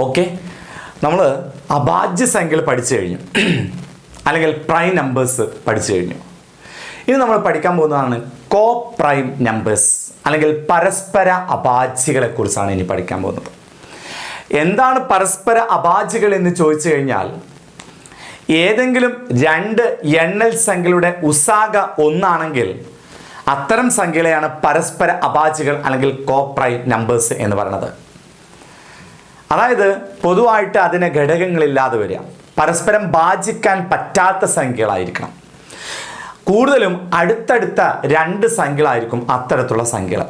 Okay? നമ്മൾ അഭാജ്യ സംഖ്യകൾ പഠിച്ചു കഴിഞ്ഞു. അല്ലെങ്കിൽ പ്രൈം നമ്പേഴ്സ് പഠിച്ചു കഴിഞ്ഞു. ഇനി നമ്മൾ പഠിക്കാൻ പോകുന്നതാണ് കോ പ്രൈം നമ്പേഴ്സ് അല്ലെങ്കിൽ പരസ്പര അഭാജ്യകളെ കുറിച്ചാണ് ഇനി പഠിക്കാൻ പോകുന്നത്. എന്താണ് പരസ്പര അഭാജ്യകൾ എന്ന് ചോദിച്ചു കഴിഞ്ഞാൽ ഏതെങ്കിലും രണ്ട് എണ്ണൽ സംഖ്യകളുടെ ഉസാഗ ഒന്നാണെങ്കിൽ അത്തരം സംഖ്യകളെയാണ് പരസ്പര അഭാജ്യകൾ അല്ലെങ്കിൽ കോപ്രൈം നമ്പേഴ്സ് എന്ന് പറയുന്നത്. അതായത് പൊതുവായിട്ട് അതിന് ഘടകങ്ങളില്ലാതെ വരിക. പരസ്പരം ഭാജിക്കാൻ പറ്റാത്ത സംഖ്യകളായിരിക്കണം. കൂടുതലും അടുത്തടുത്ത രണ്ട് സംഖ്യകളായിരിക്കും അത്തരത്തിലുള്ള സംഖ്യകൾ.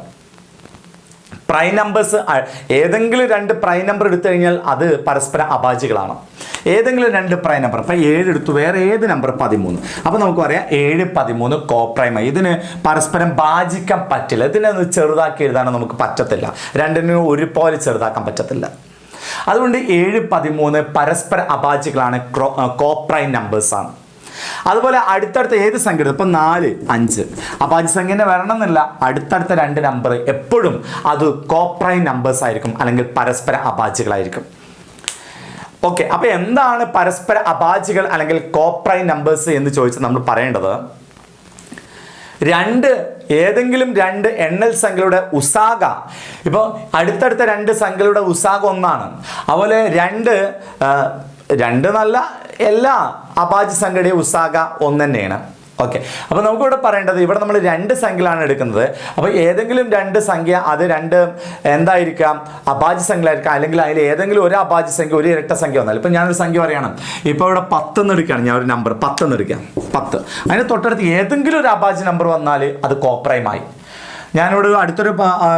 പ്രൈം നമ്പേഴ്സ് ഏതെങ്കിലും രണ്ട് പ്രൈം നമ്പർ എടുത്തു കഴിഞ്ഞാൽ അത് പരസ്പരം അഭാജികളാണ്. ഏതെങ്കിലും രണ്ട് പ്രൈം നമ്പർ ഇപ്പം ഏഴ് എടുത്തു വേറെ ഏത് നമ്പർ പതിമൂന്ന്. അപ്പോൾ നമുക്ക് പറയാം ഏഴ് പതിമൂന്ന് കോ കോപ്രൈമായി ഇതിന് പരസ്പരം ഭാജിക്കാൻ പറ്റില്ല. ഇതിനെ ചെറുതാക്കി എഴുതാനോ നമുക്ക് പറ്റത്തില്ല. രണ്ടിനും ഒരുപോലെ ചെറുതാക്കാൻ പറ്റത്തില്ല. അതുകൊണ്ട് ഏഴ് പതിമൂന്ന് പരസ്പര അപാചികളാണ് കോപ്രൈം നമ്പേഴ്സാണ് അതുപോലെ അടുത്തടുത്ത ഏത് സംഖ്യ? ഇപ്പം നാല് അഞ്ച്. അഭാജ്യ വരണം എന്നില്ല അടുത്തടുത്ത രണ്ട് നമ്പർ എപ്പോഴും അത് കോപ്രൈം നമ്പേഴ്സ് ആയിരിക്കും അല്ലെങ്കിൽ പരസ്പര അപാചികളായിരിക്കും. ഓക്കെ അപ്പൊ എന്താണ് പരസ്പര അപാചികൾ അല്ലെങ്കിൽ കോപ്രൈം നമ്പേഴ്സ് എന്ന് ചോദിച്ചാൽ നമ്മൾ പറയേണ്ടത്? രണ്ട് ഏതെങ്കിലും രണ്ട് എണ്ണൽ സംഖ്യയുടെ ഉസാഗ. ഇപ്പോൾ അടുത്തടുത്ത രണ്ട് സംഖ്യയുടെ ഉസാഗ ഒന്നാണ്. അതുപോലെ രണ്ട് രണ്ട് നല്ല എല്ലാ അപാചി സംഖ്യയുടെയും ഉസാഗ ഒന്ന് തന്നെയാണ് ഓക്കെ അപ്പോൾ നമുക്കിവിടെ പറയേണ്ടത് ഇവിടെ നമ്മൾ രണ്ട് സംഖ്യകളാണ് എടുക്കുന്നത്. അപ്പോൾ ഏതെങ്കിലും രണ്ട് സംഖ്യ അത് രണ്ട് എന്തായിരിക്കാം? അപാജി സംഖ്യകളായിരിക്കാം. അല്ലെങ്കിൽ അതിൽ ഏതെങ്കിലും ഒരു അപാജി സംഖ്യ ഒരു ഇരട്ട സംഖ്യ വന്നാൽ. ഇപ്പം ഞാനൊരു സംഖ്യ പറയണം. ഇപ്പോൾ ഇവിടെ പത്തെന്ന് എടുക്കുകയാണ്. ഞാൻ ഒരു നമ്പർ പത്തെന്ന് എടുക്കാം പത്ത്. അതിന് തൊട്ടടുത്ത് ഏതെങ്കിലും ഒരു അപാജി നമ്പർ വന്നാൽ അത് കോപ്രൈമായി ഞാനിവിടെ അടുത്തൊരു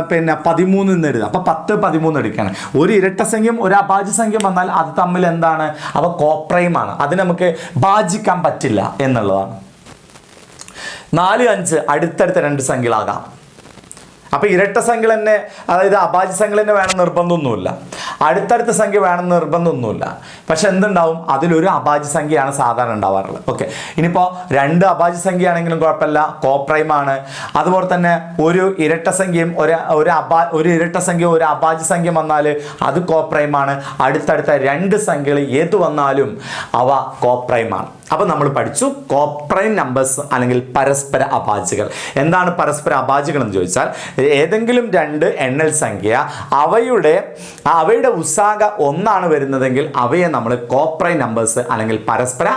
പിന്നെ പതിമൂന്ന് എന്ന് എഴുതാം. അപ്പൊ പത്ത് പതിമൂന്ന് എടുക്കുകയാണ്. ഒരു ഇരട്ട സംഖ്യയും ഒരു അഭാജ്യ സംഖ്യം വന്നാൽ അത് തമ്മിൽ എന്താണ്? അവ കോപ്രൈമാണ് അത് നമുക്ക് ഭാജിക്കാൻ പറ്റില്ല എന്നുള്ളതാണ്. നാല് അഞ്ച് അടുത്തടുത്ത രണ്ട് സംഖ്യകളാകാം. അപ്പോൾ ഇരട്ട സംഖ്യ തന്നെ അതായത് അഭാജ്യ സംഖ്യ തന്നെ വേണം നിർബന്ധമൊന്നുമില്ല. അടുത്തടുത്ത സംഖ്യ വേണം നിർബന്ധമൊന്നുമില്ല. പക്ഷെ എന്തുണ്ടാവും? അതിലൊരു അഭാജ്യ സംഖ്യയാണ് സാധാരണ ഉണ്ടാവാറുള്ളത്. ഓക്കെ. ഇനിയിപ്പോൾ രണ്ട് അഭാജ്യ സംഖ്യയാണെങ്കിലും കുഴപ്പമില്ല. കോപ്രൈം ആണ്. അതുപോലെ തന്നെ ഒരു ഇരട്ട സംഖ്യയും ഒരു ഒരു അപാ ഒരു ഇരട്ട സംഖ്യ ഒരു അഭാജ്യ സംഖ്യ വന്നാൽ അത് കോപ്രൈമാണ് അടുത്തടുത്ത രണ്ട് സംഖ്യകൾ ഏത് വന്നാലും അവ കോപ്രൈം ആണ്. അപ്പൊ നമ്മൾ പഠിച്ചു കോപ്രൈൻ നമ്പേഴ്സ് അല്ലെങ്കിൽ പരസ്പര അപാചികൾ. എന്താണ് പരസ്പര അപാചികൾ എന്ന് ചോദിച്ചാൽ ഏതെങ്കിലും രണ്ട് എണ്ണൽ സംഖ്യ അവയുടെ അവയുടെ ഉത്സാഹ ഒന്നാണ് വരുന്നതെങ്കിൽ അവയെ നമ്മൾ കോപ്രൈൻ നമ്പേഴ്സ് അല്ലെങ്കിൽ പരസ്പര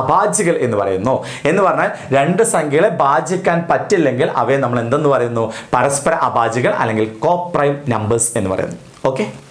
അപാചികൾ എന്ന് പറയുന്നു. എന്ന് പറഞ്ഞാൽ രണ്ട് സംഖ്യകളെ ഭാജിക്കാൻ പറ്റില്ലെങ്കിൽ അവയെ നമ്മൾ എന്തെന്ന് പറയുന്നു? പരസ്പര അപാചികൾ അല്ലെങ്കിൽ കോപ്രൈൻ നമ്പേഴ്സ് എന്ന് പറയുന്നു. ഓക്കെ